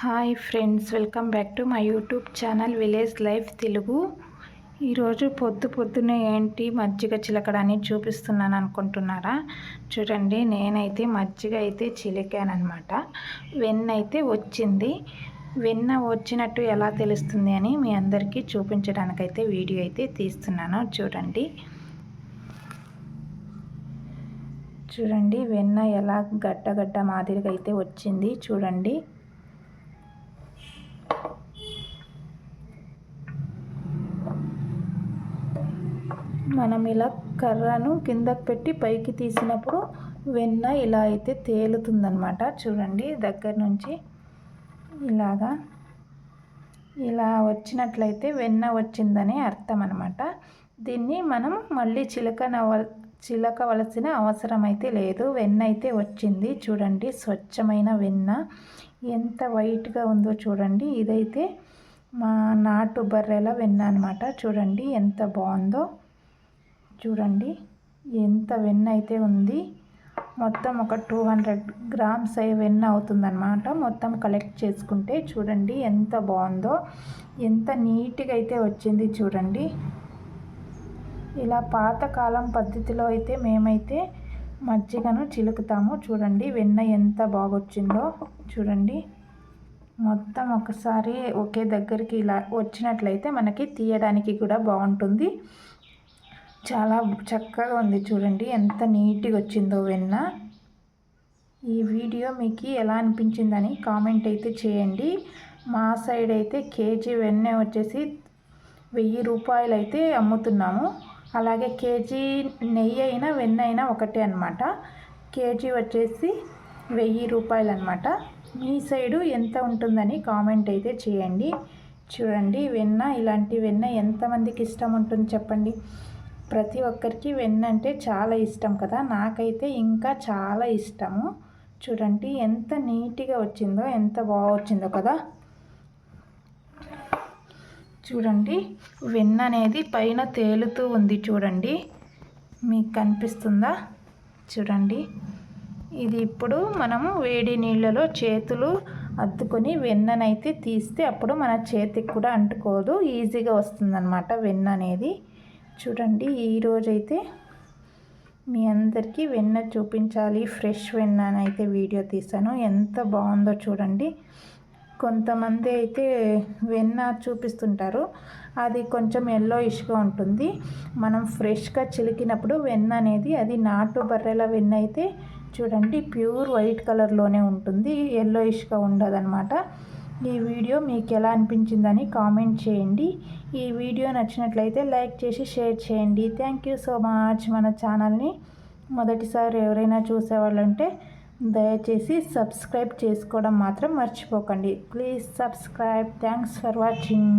Hi friends welcome back to my YouTube channel village life Telugu. ఈరోజు పొద్దు పొద్దునే ఏంటి మజ్జిగ చిలకడ అని చూపిస్తున్నాను అనుకుంటున్నారా? చూడండి నేనైతే మజ్జిగ అయితే చిలికానమాట వెన్న అయితే వచ్చింది. వెన్న వచ్చినట్టు ఎలా తెలుస్తుంది అని మీ అందరికీ చూపించడానికైతే వీడియో అయితే తీస్తున్నాను. చూడండి. చూడండి వెన్న ఎలా గడ్డ గడ్డ మాదిరిగా అయితే వచ్చింది. చూడండి. మనం ఇలా కర్రను కిందకు పెట్టి పైకి తీసినప్పుడు వెన్న ఇలా అయితే తేలుతుందనమాట చూడండి దగ్గర నుంచి ఇలాగా ఇలా వచ్చినట్లయితే వెన్న వచ్చిందని అర్థం అనమాట దీన్ని మనం మళ్ళీ చిలకనవ చిలకవలసిన అవసరం అయితే లేదు. వెన్న అయితే వచ్చింది. చూడండి స్వచ్ఛమైన వెన్న. ఎంత వైట్గా ఉందో చూడండి. ఇదైతే మా నాటు బర్రెల వెన్న అనమాట చూడండి ఎంత బాగుందో. చూడండి. ఎంత వెన్న అయితే ఉంది. మొత్తం ఒక టూ హండ్రెడ్ గ్రామ్స్ అయ్యే వెన్న అవుతుందన్నమాట. మొత్తం కలెక్ట్ చేసుకుంటే చూడండి ఎంత బాగుందో. ఎంత నీట్గా అయితే వచ్చింది చూడండి. ఇలా పాతకాలం పద్ధతిలో అయితే మేమైతే మజ్జిగను చిలుకుతాము. చూడండి వెన్న ఎంత బాగొచ్చిందో. చూడండి. మొత్తం ఒకసారి ఒకే దగ్గరికి ఇలా వచ్చినట్లయితే మనకి తీయడానికి కూడా బాగుంటుంది. చాలా చక్కగా ఉంది చూడండి. ఎంత నీట్గా వచ్చిందో వెన్న. ఈ వీడియో మీకు ఎలా అనిపించిందని కామెంట్ అయితే చేయండి. మా సైడ్ అయితే కేజీ వెన్న వచ్చేసి వెయ్యి రూపాయలు అయితే అమ్ముతున్నాము. అలాగే కేజీ నెయ్యి అయినా వెన్న అయినా ఒకటే అనమాట కేజీ వచ్చేసి వెయ్యి రూపాయలు అనమాట మీ సైడు ఎంత ఉంటుందని కామెంట్ అయితే చేయండి. చూడండి వెన్న ఇలాంటి వెన్న ఎంతమందికి ఇష్టం ఉంటుంది చెప్పండి. ప్రతి ఒక్కరికి వెన్న అంటే చాలా ఇష్టం కదా. నాకైతే ఇంకా చాలా ఇష్టము. చూడండి ఎంత నీట్గా వచ్చిందో ఎంత బాగా వచ్చిందో కదా. చూడండి వెన్న అనేది పైన తేలుతూ ఉంది చూడండి. మీకు కనిపిస్తుందా? చూడండి. ఇది ఇప్పుడు మనము వేడి నీళ్ళలో చేతులు అద్దుకొని వెన్ననైతే తీస్తే అప్పుడు మన చేతికి కూడా అంటుకోదు. ఈజీగా వస్తుందన్నమాట వెన్న అనేది. చూడండి ఈరోజైతే మీ అందరికీ వెన్న చూపించాలి. ఫ్రెష్ వెన్న అని అయితే వీడియో తీసాను ఎంత బాగుందో చూడండి. కొంతమంది అయితే వెన్న చూపిస్తుంటారు. అది కొంచెం ఎల్లో ఇష్గా ఉంటుంది. మనం ఫ్రెష్గా చిలికినప్పుడు వెన్న అనేది అది నాటు బర్రెల వెన్న అయితే చూడండి ప్యూర్ వైట్ కలర్లోనే ఉంటుంది. ఎల్లో ఇష్గా ఉండదన్నమాట. ఈ వీడియో మీకు ఎలా అనిపించిందని కామెంట్ చేయండి. ఈ వీడియో నచ్చినట్లయితే లైక్ చేసి షేర్ చేయండి. థ్యాంక్ యూ సో మచ్ మన ఛానల్ని మొదటిసారి ఎవరైనా చూసేవాళ్ళంటే దయచేసి సబ్స్క్రైబ్ చేసుకోవడం మాత్రం మర్చిపోకండి. Please subscribe thanks for watching